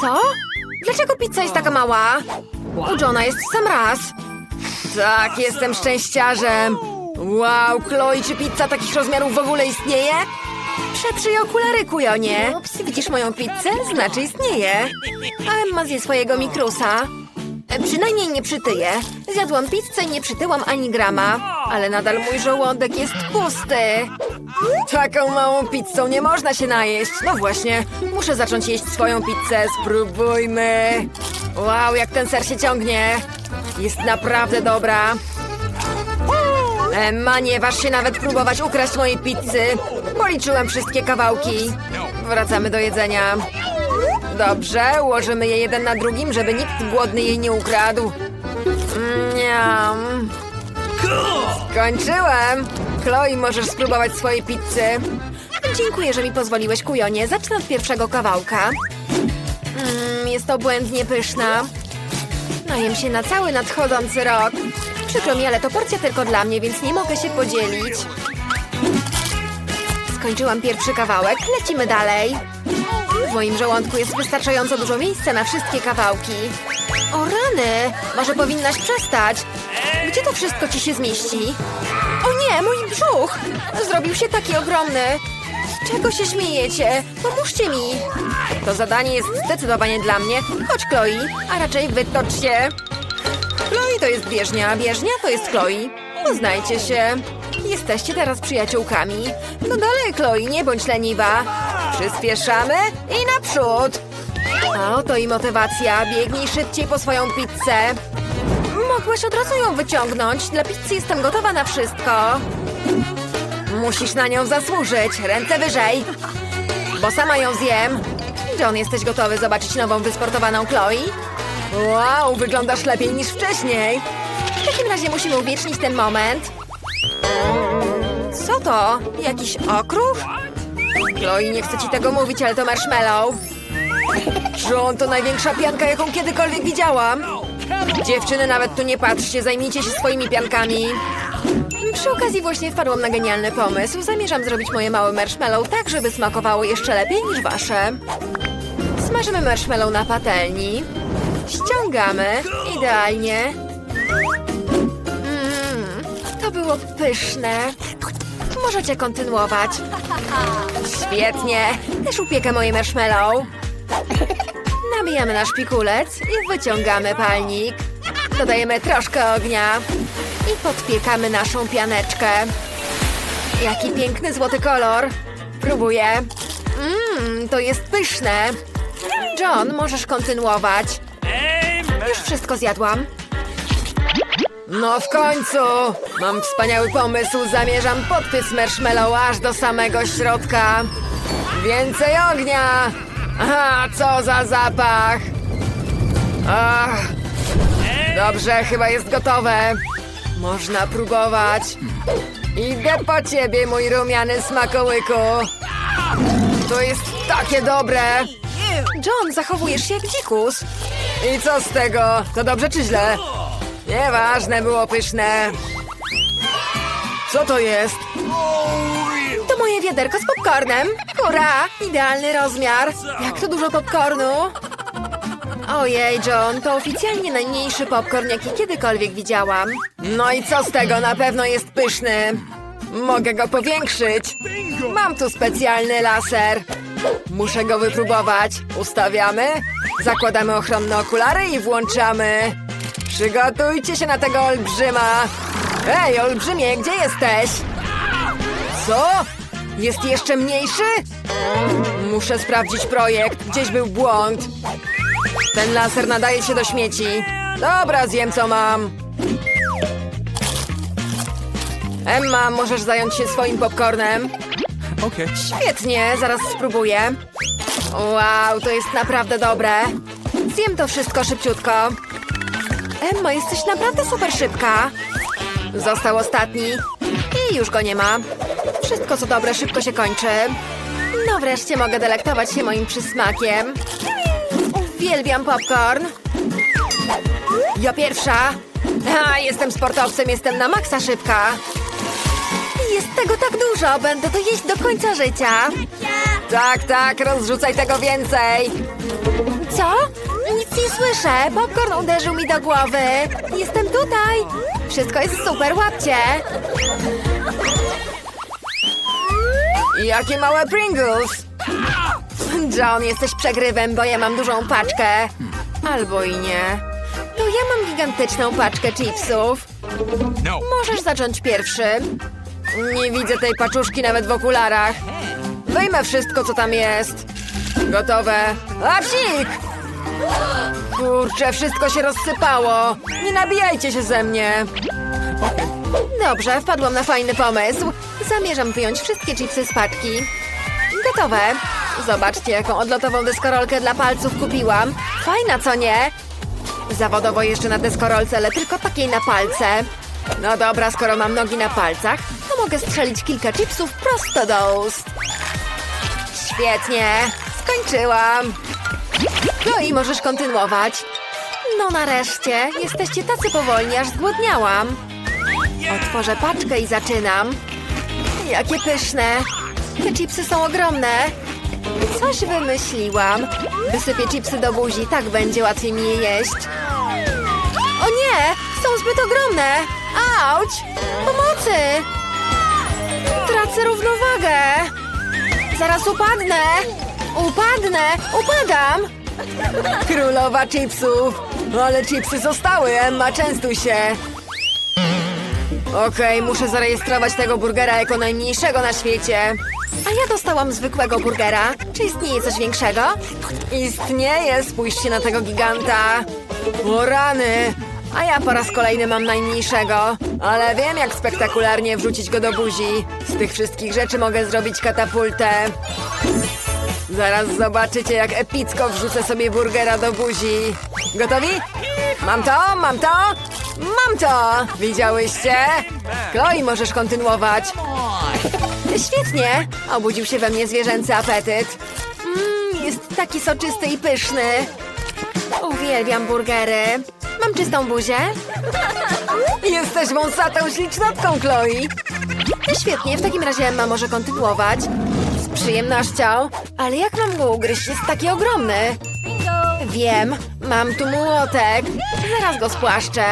Co? Dlaczego pizza jest taka mała? U Johna jest sam raz. Tak, jestem szczęściarzem. Wow, Chloe, czy pizza takich rozmiarów w ogóle istnieje? Przetrzyj okulary, kujonie. Widzisz moją pizzę? Znaczy istnieje. A Emma zje swojego mikrusa. E, Przynajmniej nie przytyję. Zjadłam pizzę i nie przytyłam ani grama. Ale nadal mój żołądek jest pusty. Taką małą pizzą nie można się najeść. No właśnie, muszę zacząć jeść swoją pizzę. Spróbujmy. Wow, jak ten ser się ciągnie. Jest naprawdę dobra. Emma, nie waż się nawet próbować ukraść mojej pizzy. Policzyłem wszystkie kawałki. Wracamy do jedzenia. Dobrze, ułożymy je jeden na drugim, żeby nikt głodny jej nie ukradł. Miam. Skończyłem! Chloe, możesz spróbować swojej pizzy. Dziękuję, że mi pozwoliłeś, kujonie. Zacznę od pierwszego kawałka. Mm, jest obłędnie pyszna. Najem się na cały nadchodzący rok. Przykro mi, ale to porcja tylko dla mnie, więc nie mogę się podzielić. Skończyłam pierwszy kawałek, lecimy dalej. W moim żołądku jest wystarczająco dużo miejsca na wszystkie kawałki. O rany! Może powinnaś przestać. Gdzie to wszystko ci się zmieści? O nie, mój brzuch! Zrobił się taki ogromny. Czego się śmiejecie? Pomóżcie mi! To zadanie jest zdecydowanie dla mnie. Chodź, Chloe, a raczej wytocz się. Chloe to jest bieżnia, a bieżnia to jest Chloe. Poznajcie się. Jesteście teraz przyjaciółkami. No dalej, Chloe, nie bądź leniwa. Przyspieszamy i naprzód. A oto i motywacja. Biegnij szybciej po swoją pizzę. Mogłaś od razu ją wyciągnąć. Dla pizzy jestem gotowa na wszystko. Musisz na nią zasłużyć. Ręce wyżej. Bo sama ją zjem. John, jesteś gotowy zobaczyć nową wysportowaną Chloe? Wow, wyglądasz lepiej niż wcześniej. W takim razie musimy uwiecznić ten moment. Co to? Jakiś okruch? Chloe, nie chcę ci tego mówić, ale to marshmallow. John, to największa pianka, jaką kiedykolwiek widziałam. Dziewczyny, nawet tu nie patrzcie, zajmijcie się swoimi piankami. Przy okazji właśnie wpadłam na genialny pomysł. Zamierzam zrobić moje małe marshmallow tak, żeby smakowało jeszcze lepiej niż wasze. Smażymy marshmallow na patelni. Ściągamy. Idealnie. Mmm, to było pyszne. Możecie kontynuować. Świetnie. Też upiekę moje marshmallow. Nabijamy nasz pikulec i wyciągamy palnik. Dodajemy troszkę ognia i podpiekamy naszą pianeczkę. Jaki piękny złoty kolor. Próbuję. Mmm, to jest pyszne. John, możesz kontynuować. Już wszystko zjadłam. No w końcu! Mam wspaniały pomysł. Zamierzam podpiec marshmallow aż do samego środka. Więcej ognia! Aha, co za zapach! Ach, dobrze, chyba jest gotowe. Można próbować. Idę po ciebie, mój rumiany smakołyku. To jest takie dobre. John, zachowujesz się jak dzikus. I co z tego? To dobrze czy źle? Nieważne, było pyszne. Co to jest? To moje wiaderko z popcornem. Hurra! Idealny rozmiar. Jak to dużo popcornu. Ojej, John, to oficjalnie najmniejszy popcorn, jaki kiedykolwiek widziałam. No i co z tego? Na pewno jest pyszny. Mogę go powiększyć. Mam tu specjalny laser. Muszę go wypróbować. Ustawiamy, zakładamy ochronne okulary i włączamy. Przygotujcie się na tego olbrzyma. Ej, olbrzymie, gdzie jesteś? Co? Jest jeszcze mniejszy? Muszę sprawdzić projekt. Gdzieś był błąd. Ten laser nadaje się do śmieci. Dobra, zjem co mam. Emma, możesz zająć się swoim popcornem? Okay. Świetnie, zaraz spróbuję. Wow, to jest naprawdę dobre. Zjem to wszystko szybciutko. Emma, jesteś naprawdę super szybka. Został ostatni. I już go nie ma. Wszystko co dobre szybko się kończy. No wreszcie mogę delektować się moim przysmakiem. Uwielbiam popcorn. Ja pierwsza. A, jestem sportowcem, jestem na maksa szybka. Jest tego tak dużo, będę to jeść do końca życia. Tak, tak, rozrzucaj tego więcej. Co? nie słyszę! Popcorn uderzył mi do głowy! Jestem tutaj! Wszystko jest super, łapcie! Jakie małe Pringles! John, jesteś przegrywem, bo ja mam dużą paczkę. Albo i nie. To ja mam gigantyczną paczkę chipsów. No. Możesz zacząć pierwszy. Nie widzę tej paczuszki nawet w okularach. Wyjmę wszystko, co tam jest. Gotowe. A psik! Kurczę, wszystko się rozsypało. Nie nabijajcie się ze mnie. Dobrze, wpadłam na fajny pomysł. Zamierzam wyjąć wszystkie chipsy z paczki. Gotowe. Zobaczcie, jaką odlotową deskorolkę dla palców kupiłam. Fajna, co nie? Zawodowo jeszcze na deskorolce, ale tylko takiej na palce. No dobra, skoro mam nogi na palcach, to mogę strzelić kilka chipsów prosto do ust. Świetnie, skończyłam. No i możesz kontynuować. No nareszcie, jesteście tacy powolni, aż zgłodniałam. Otworzę paczkę i zaczynam. Jakie pyszne. Te chipsy są ogromne. Coś wymyśliłam. Wysypię chipsy do buzi, tak będzie łatwiej mi je jeść. O nie! Są zbyt ogromne! Auć! Pomocy! Tracę równowagę! Zaraz upadnę! Upadnę! Upadam! Królowa chipsów! Ale chipsy zostały, Emma, częstuj się! Okej, muszę zarejestrować tego burgera jako najmniejszego na świecie. A ja dostałam zwykłego burgera. Czy istnieje coś większego? Istnieje, spójrzcie na tego giganta. O rany! A ja po raz kolejny mam najmniejszego. Ale wiem, jak spektakularnie wrzucić go do buzi. Z tych wszystkich rzeczy mogę zrobić katapultę. Zaraz zobaczycie, jak epicko wrzucę sobie burgera do buzi. Gotowi? Mam to, mam to, mam to! Widziałyście? Chloe, możesz kontynuować. Świetnie! Obudził się we mnie zwierzęcy apetyt. Mmm, jest taki soczysty i pyszny. Uwielbiam burgery. Mam czystą buzię? Jesteś wąsatą ślicznotką, Chloe. Świetnie, w takim razie Emma może kontynuować. Z przyjemnością. Ale jak mam go ugryźć? Jest taki ogromny. Wiem, mam tu młotek. Zaraz go spłaszczę.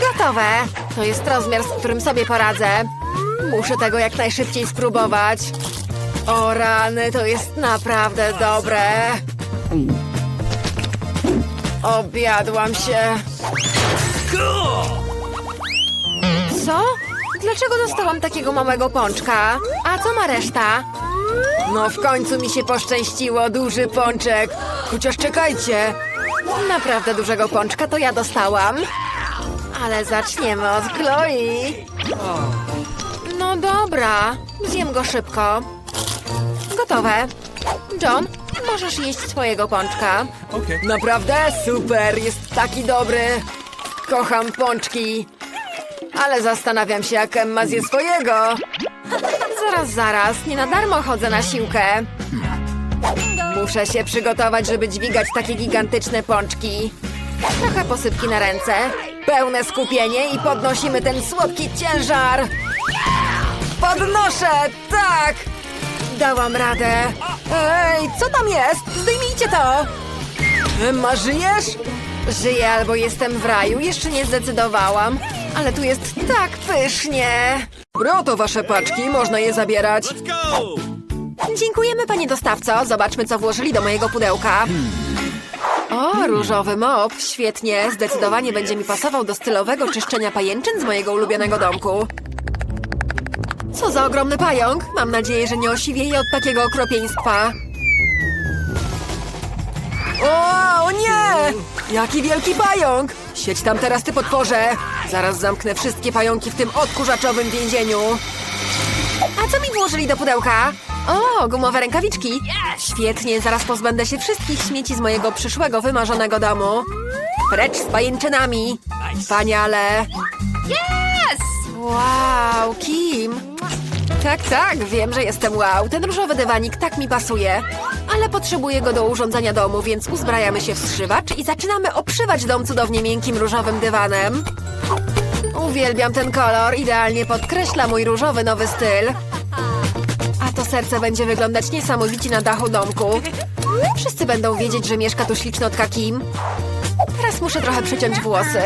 Gotowe. To jest rozmiar, z którym sobie poradzę. Muszę tego jak najszybciej spróbować. O rany, to jest naprawdę dobre. Obiadłam się. Co? Dlaczego dostałam takiego małego pączka? A co ma reszta? No w końcu mi się poszczęściło, duży pączek. Chociaż czekajcie. Naprawdę dużego pączka to ja dostałam. Ale zaczniemy od Chloe. No dobra, zjem go szybko. Gotowe. John, możesz jeść swojego pączka. Okay. Naprawdę super, jest taki dobry. Kocham pączki. Ale zastanawiam się, jak Emma zje swojego. Zaraz, zaraz, nie na darmo chodzę na siłkę. Muszę się przygotować, żeby dźwigać takie gigantyczne pączki. Trochę posypki na ręce, pełne skupienie i podnosimy ten słodki ciężar. Podnoszę, tak! Dałam radę. Ej, co tam jest? Zdejmijcie to! Emma, żyjesz? Żyję albo jestem w raju, jeszcze nie zdecydowałam. Ale tu jest tak pysznie. Oto wasze paczki, można je zabierać. Dziękujemy, panie dostawco. Zobaczmy, co włożyli do mojego pudełka. O, różowy mop. Świetnie. Zdecydowanie będzie mi pasował do stylowego czyszczenia pajęczyn z mojego ulubionego domku. Co za ogromny pająk. Mam nadzieję, że nie osiwieje od takiego okropieństwa. O, o nie! Jaki wielki pająk! Siedź tam teraz, ty potworze! Zaraz zamknę wszystkie pająki w tym odkurzaczowym więzieniu. A co mi włożyli do pudełka? O, gumowe rękawiczki. Świetnie, zaraz pozbędę się wszystkich śmieci z mojego przyszłego, wymarzonego domu. Precz z pajęczynami. Wspaniale. Yes! Wow, Kim. Tak, tak, wiem, że jestem wow. Ten różowy dywanik tak mi pasuje. Ale potrzebuję go do urządzania domu, więc uzbrajamy się w zszywacz i zaczynamy obszywać dom cudownie miękkim różowym dywanem. Uwielbiam ten kolor, idealnie podkreśla mój różowy nowy styl. Serce będzie wyglądać niesamowicie na dachu domku. Wszyscy będą wiedzieć, że mieszka tu ślicznotka Kim. Teraz muszę trochę przyciąć włosy.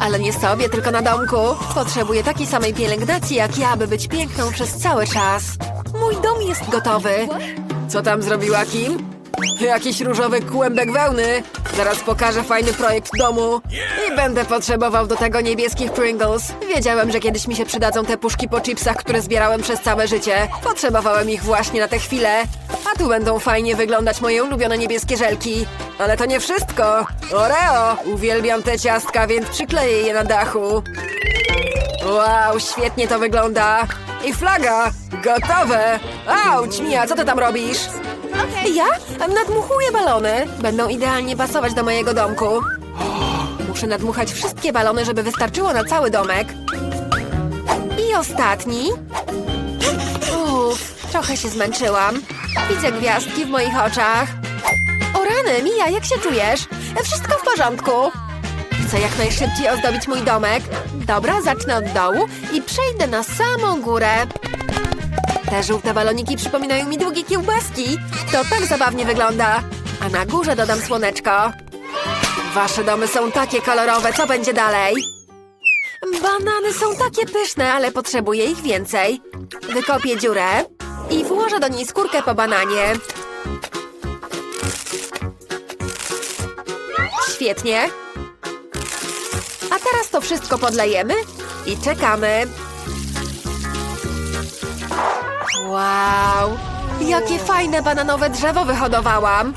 Ale nie sobie, tylko na domku. Potrzebuję takiej samej pielęgnacji jak ja, by być piękną przez cały czas. Mój dom jest gotowy. Co tam zrobiła Kim? Jakiś różowy kłębek wełny. Zaraz pokażę fajny projekt domu. I będę potrzebował do tego niebieskich Pringles. Wiedziałem, że kiedyś mi się przydadzą te puszki po chipsach, które zbierałem przez całe życie. Potrzebowałem ich właśnie na tę chwilę. A tu będą fajnie wyglądać moje ulubione niebieskie żelki. Ale to nie wszystko. Oreo! Uwielbiam te ciastka, więc przykleję je na dachu. Wow, świetnie to wygląda. I flaga! Gotowe! Auć, Mia, co ty tam robisz? Ja? Nadmuchuję balony. Będą idealnie pasować do mojego domku. Muszę nadmuchać wszystkie balony, żeby wystarczyło na cały domek. I ostatni. Uff, trochę się zmęczyłam. Widzę gwiazdki w moich oczach. O rany, Mija, jak się czujesz? Wszystko w porządku. Chcę jak najszybciej ozdobić mój domek. Dobra, zacznę od dołu i przejdę na samą górę. Te żółte baloniki przypominają mi długie kiełbaski. To tak zabawnie wygląda. A na górze dodam słoneczko. Wasze domy są takie kolorowe, co będzie dalej? Banany są takie pyszne, ale potrzebuję ich więcej. Wykopię dziurę i włożę do niej skórkę po bananie. Świetnie. A teraz to wszystko podlejemy i czekamy. Wow! Jakie fajne bananowe drzewo wyhodowałam!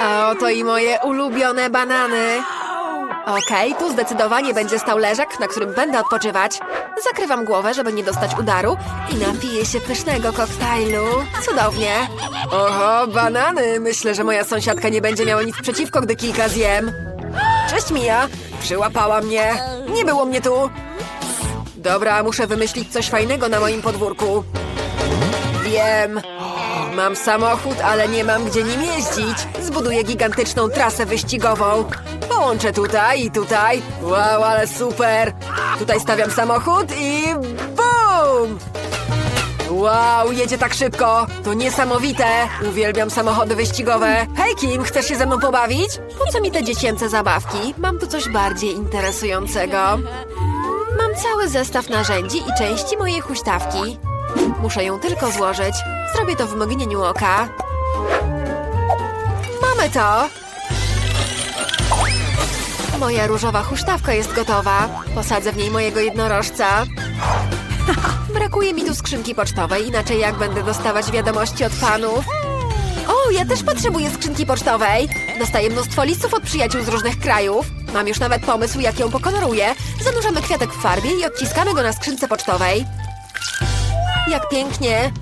A oto i moje ulubione banany. Okej, tu zdecydowanie będzie stał leżak, na którym będę odpoczywać. Zakrywam głowę, żeby nie dostać udaru i napiję się pysznego koktajlu. Cudownie. Oho, banany! Myślę, że moja sąsiadka nie będzie miała nic przeciwko, gdy kilka zjem. Cześć, Mija! Przyłapała mnie. Nie było mnie tu. Dobra, muszę wymyślić coś fajnego na moim podwórku. Wiem. Mam samochód, ale nie mam gdzie nim jeździć. Zbuduję gigantyczną trasę wyścigową. Połączę tutaj i tutaj. Wow, ale super. Tutaj stawiam samochód i BUM! Wow, jedzie tak szybko. To niesamowite. Uwielbiam samochody wyścigowe. Hej Kim, chcesz się ze mną pobawić? Po co mi te dziecięce zabawki? Mam tu coś bardziej interesującego. Mam cały zestaw narzędzi i części mojej huśtawki. Muszę ją tylko złożyć. Zrobię to w mgnieniu oka. Mamy to! Moja różowa huśtawka jest gotowa. Posadzę w niej mojego jednorożca. Brakuje mi tu skrzynki pocztowej, inaczej jak będę dostawać wiadomości od panów? Ja też potrzebuję skrzynki pocztowej. Dostaję mnóstwo listów od przyjaciół z różnych krajów. Mam już nawet pomysł, jak ją pokoloruję. Zanurzamy kwiatek w farbie i odciskamy go na skrzynce pocztowej. Jak pięknie.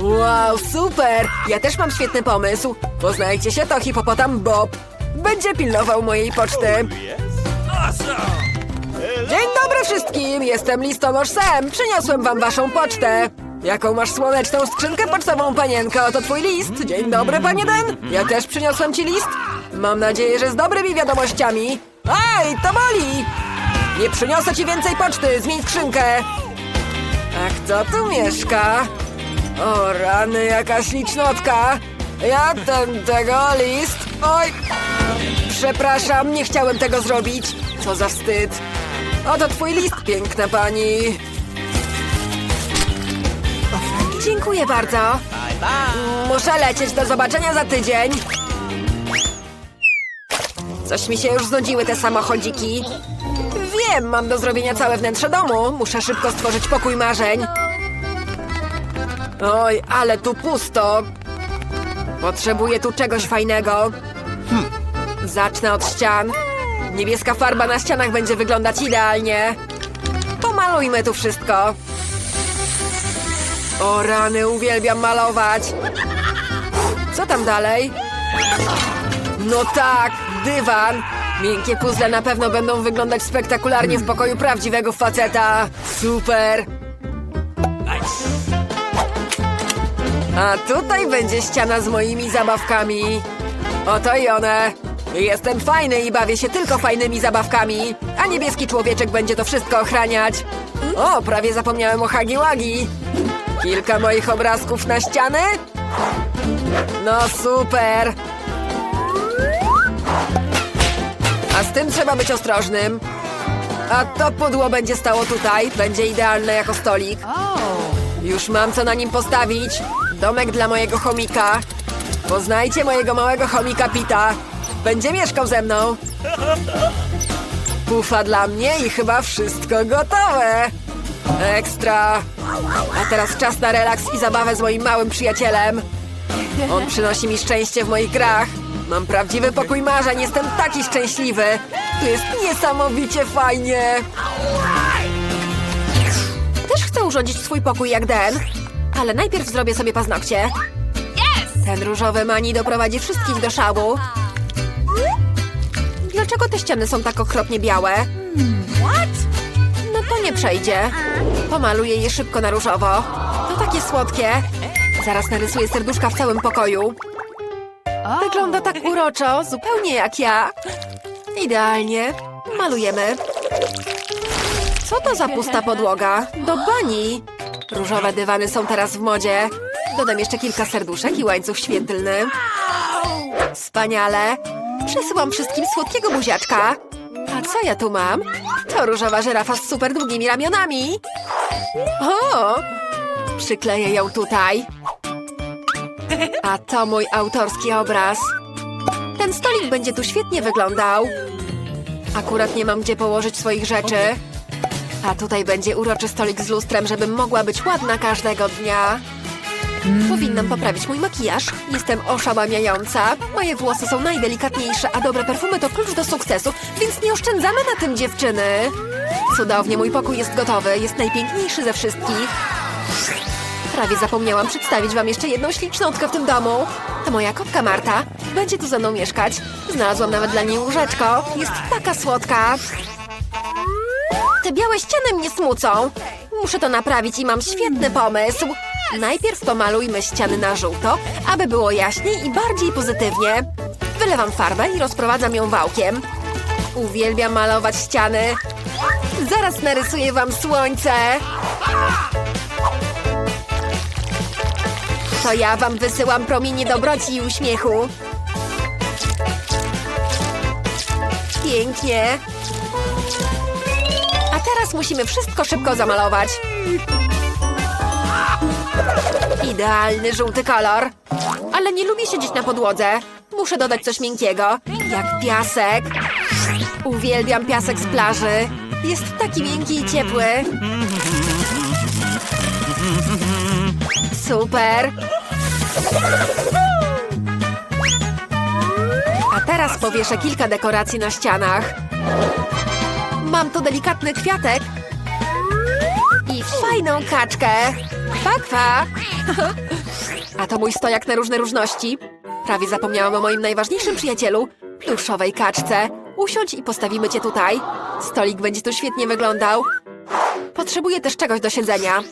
Wow, super! Ja też mam świetny pomysł. Poznajcie się, to hipopotam Bob. Będzie pilnował mojej poczty. Dzień dobry wszystkim! Jestem listonosz Sam. Przyniosłem wam waszą pocztę. Jaką masz słoneczną skrzynkę pocztową, panienko? Oto twój list. Dzień dobry, panie Den. Ja też przyniosłem ci list. Mam nadzieję, że z dobrymi wiadomościami. Aj, to boli! Nie przyniosę ci więcej poczty. Zmień skrzynkę. A kto tu mieszka? O rany, jaka ślicznotka! Jak ten tego list? Oj! Przepraszam, nie chciałem tego zrobić. Co za wstyd. Oto twój list, piękna pani. Dziękuję bardzo. Muszę lecieć, do zobaczenia za tydzień. Coś mi się już znudziły te samochodziki. Wiem, mam do zrobienia całe wnętrze domu. Muszę szybko stworzyć pokój marzeń. Oj, ale tu pusto. Potrzebuję tu czegoś fajnego. Zacznę od ścian. Niebieska farba na ścianach będzie wyglądać idealnie. Pomalujmy tu wszystko. O rany, uwielbiam malować. Co tam dalej? No tak, dywan. Miękkie puzzle na pewno będą wyglądać spektakularnie w pokoju prawdziwego faceta. Super. A tutaj będzie ściana z moimi zabawkami. Oto i one. Jestem fajny i bawię się tylko fajnymi zabawkami. A niebieski człowieczek będzie to wszystko ochraniać. O, prawie zapomniałem o Hagi Wagi. Kilka moich obrazków na ściany. No super! A z tym trzeba być ostrożnym. A to pudło będzie stało tutaj. Będzie idealne jako stolik. Już mam co na nim postawić. Domek dla mojego chomika. Poznajcie mojego małego chomika Pita. Będzie mieszkał ze mną. Pufa dla mnie i chyba wszystko gotowe. Ekstra. A teraz czas na relaks i zabawę z moim małym przyjacielem. On przynosi mi szczęście w moich grach. Mam prawdziwy pokój marzeń, jestem taki szczęśliwy. Tu jest niesamowicie fajnie. Też chcę urządzić swój pokój jak Den, ale najpierw zrobię sobie paznokcie. Ten różowy mani doprowadzi wszystkich do szału. Dlaczego te ściany są tak okropnie białe? To nie przejdzie. Pomaluję je szybko na różowo. To takie słodkie. Zaraz narysuję serduszka w całym pokoju. Wygląda tak uroczo, zupełnie jak ja. Idealnie. Malujemy. Co to za pusta podłoga? Do bani. Różowe dywany są teraz w modzie. Dodam jeszcze kilka serduszek i łańcuch świetlny. Wspaniale. Przesyłam wszystkim słodkiego buziaczka. A co ja tu mam? To różowa żyrafa z super długimi ramionami. O! Przykleję ją tutaj. A to mój autorski obraz. Ten stolik będzie tu świetnie wyglądał. Akurat nie mam gdzie położyć swoich rzeczy. A tutaj będzie uroczy stolik z lustrem, żebym mogła być ładna każdego dnia. Powinnam poprawić mój makijaż. Jestem oszałamiająca. Moje włosy są najdelikatniejsze, a dobre perfumy to klucz do sukcesu, więc nie oszczędzamy na tym dziewczyny. Cudownie, mój pokój jest gotowy. Jest najpiękniejszy ze wszystkich. Prawie zapomniałam przedstawić wam jeszcze jedną ślicznotkę w tym domu. To moja kotka Marta. Będzie tu ze mną mieszkać. Znalazłam nawet dla niej łóżeczko. Jest taka słodka. Te białe ściany mnie smucą. Muszę to naprawić i mam świetny pomysł. Najpierw pomalujmy ściany na żółto, aby było jaśniej i bardziej pozytywnie. Wylewam farbę i rozprowadzam ją wałkiem. Uwielbiam malować ściany. Zaraz narysuję wam słońce. To ja wam wysyłam promienie dobroci i uśmiechu. Pięknie. A teraz musimy wszystko szybko zamalować. Idealny żółty kolor. Ale nie lubię siedzieć na podłodze. Muszę dodać coś miękkiego, jak piasek. Uwielbiam piasek z plaży. Jest taki miękki i ciepły. Super. A teraz powieszę kilka dekoracji na ścianach. Mam tu delikatny kwiatek i fajną kaczkę. Kwa, kwa. A to mój stojak na różne różności. Prawie zapomniałam o moim najważniejszym przyjacielu, pluszowej kaczce. Usiądź i postawimy cię tutaj. Stolik będzie tu świetnie wyglądał. Potrzebuję też czegoś do siedzenia.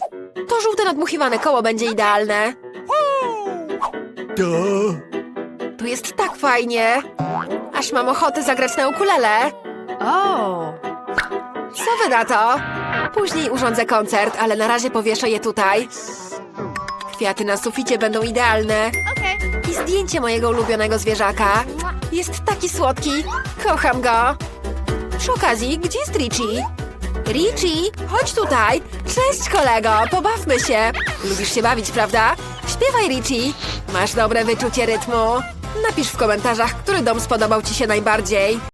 To żółte nadmuchiwane koło będzie idealne. Tu jest tak fajnie. Aż mam ochotę zagrać na ukulele. Oh. Co wy na to? Później urządzę koncert, ale na razie powieszę je tutaj. Kwiaty na suficie będą idealne. I zdjęcie mojego ulubionego zwierzaka. Jest taki słodki. Kocham go. Przy okazji, gdzie jest Richie? Richie, chodź tutaj. Cześć, kolego, pobawmy się. Lubisz się bawić, prawda? Śpiewaj, Richie. Masz dobre wyczucie rytmu. Napisz w komentarzach, który dom spodobał ci się najbardziej.